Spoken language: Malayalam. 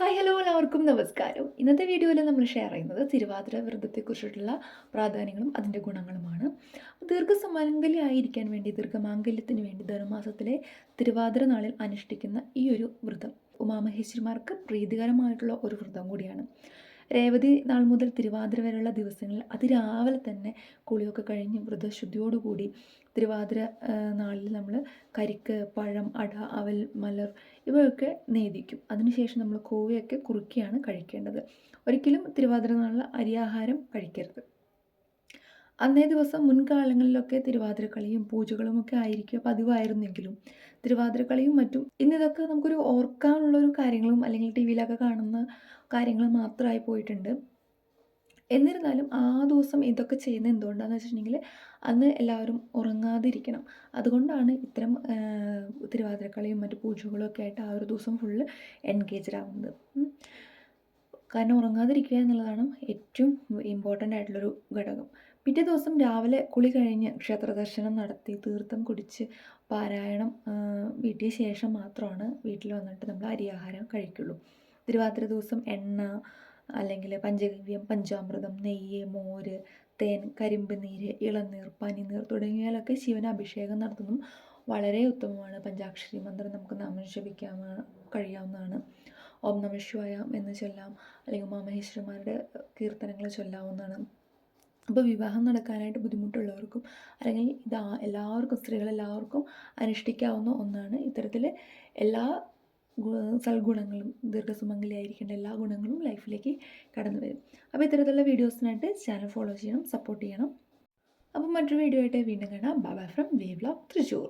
ഹായ് ഹലോ എല്ലാവർക്കും നമസ്കാരം. ഇന്നത്തെ വീഡിയോയിൽ നമ്മൾ ഷെയർ ചെയ്യുന്നത് തിരുവാതിര വ്രതത്തെക്കുറിച്ചിട്ടുള്ള പ്രാധാന്യങ്ങളും അതിന്റെ ഗുണങ്ങളുമാണ്. ദീർഘസമാംഗല്യായിരിക്കാൻ വേണ്ടി ദീർഘമാംഗല്യത്തിന് വേണ്ടി ധനുമാസത്തിലെ തിരുവാതിര നാളിൽ അനുഷ്ഠിക്കുന്ന ഈ ഒരു വ്രതം ഉമാമഹേശ്വരിമാർക്ക് പ്രീതികരമായിട്ടുള്ള ഒരു വ്രതം കൂടിയാണ്. രേവതി നാൾ മുതൽ തിരുവാതിര വരെയുള്ള ദിവസങ്ങളിൽ അതിരാവിലെ തന്നെ കുളിയൊക്കെ കഴിഞ്ഞ് വ്രതശുദ്ധിയോടുകൂടി തിരുവാതിര നാളിൽ നമ്മൾ കരിക്ക് പഴം അട അവൽ മലർ ഇവയൊക്കെ നേദിക്കും അതിനുശേഷം നമ്മൾ കോവയൊക്കെ കുറുക്കിയാണ് കഴിക്കേണ്ടത്. ഒരിക്കലും തിരുവാതിര നാളിൽ അരിയാഹാരം കഴിക്കരുത്. അന്നേ ദിവസം മുൻകാലങ്ങളിലൊക്കെ തിരുവാതിരക്കളിയും പൂജകളും ഒക്കെ ആയിരിക്കും പതിവായിരുന്നെങ്കിലും. തിരുവാതിരക്കളിയും മറ്റും ഇന്നിതൊക്കെ നമുക്കൊരു ഓർക്കാനുള്ളൊരു കാര്യങ്ങളും അല്ലെങ്കിൽ ടി വിയിലൊക്കെ കാണുന്ന കാര്യങ്ങൾ മാത്രമായി പോയിട്ടുണ്ട്. എന്നിരുന്നാലും ആ ദിവസം ഇതൊക്കെ ചെയ്യുന്ന എന്തുകൊണ്ടാണെന്ന് വെച്ചിട്ടുണ്ടെങ്കിൽ അന്ന് എല്ലാവരും ഉറങ്ങാതിരിക്കണം. അതുകൊണ്ടാണ് ഇത്തരം തിരുവാതിരക്കളിയും മറ്റു പൂജകളും ഒക്കെ ആയിട്ട് ആ ഒരു ദിവസം ഫുള്ള് എൻഗേജ്ഡ് ആവുന്നത്. കാരണം ഉറങ്ങാതിരിക്കുക എന്നുള്ളതാണ് ഏറ്റവും ഇമ്പോർട്ടന്റ് ആയിട്ടുള്ളൊരു ഘടകം. പിറ്റേ ദിവസം രാവിലെ കുളി കഴിഞ്ഞ് ക്ഷേത്ര ദർശനം നടത്തി തീർത്ഥം കുടിച്ച് പാരായണം വീട്ടിയ ശേഷം മാത്രമാണ് വീട്ടിൽ വന്നിട്ട് നമ്മൾ അരിയാഹാരം കഴിക്കുള്ളൂ. തിരുവാതിര ദിവസം എണ്ണ അല്ലെങ്കിൽ പഞ്ചഗവ്യം പഞ്ചാമൃതം നെയ്യ് മോര് തേൻ കരിമ്പ് നീര് ഇളനീർ പനിനീർ തുടങ്ങിയാലൊക്കെ ശിവന് അഭിഷേകം നടത്തുന്നതും വളരെ ഉത്തമമാണ്. പഞ്ചാക്ഷരി മന്ത്രം നമുക്ക് നാമം കഴിയാവുന്നതാണ്. ഓം നമ ശിവായ എന്ന് ചൊല്ലാം അല്ലെങ്കിൽ ഉമാമഹേശ്വരന്മാരുടെ കീർത്തനങ്ങൾ ചൊല്ലാവുന്നതാണ്. അപ്പോൾ വിവാഹം നടക്കാനായിട്ട് ബുദ്ധിമുട്ടുള്ളവർക്കും അല്ലെങ്കിൽ ഇത് എല്ലാവർക്കും സ്ത്രീകളെല്ലാവർക്കും അനുഷ്ഠിക്കാവുന്ന ഒന്നാണ്. ഇത്തരത്തിൽ എല്ലാ സൽഗുണങ്ങളും ദീർഘസുമംഗലിയായിരിക്കേണ്ട എല്ലാ ഗുണങ്ങളും ലൈഫിലേക്ക് കടന്നു വരും. അപ്പോൾ ഇത്തരത്തിലുള്ള വീഡിയോസിനായിട്ട് ചാനൽ ഫോളോ ചെയ്യണം സപ്പോർട്ട് ചെയ്യണം. അപ്പോൾ മറ്റൊരു വീഡിയോ ആയിട്ട് വീണ്ടും കാണാം. Bye bye from V vlog Thrissur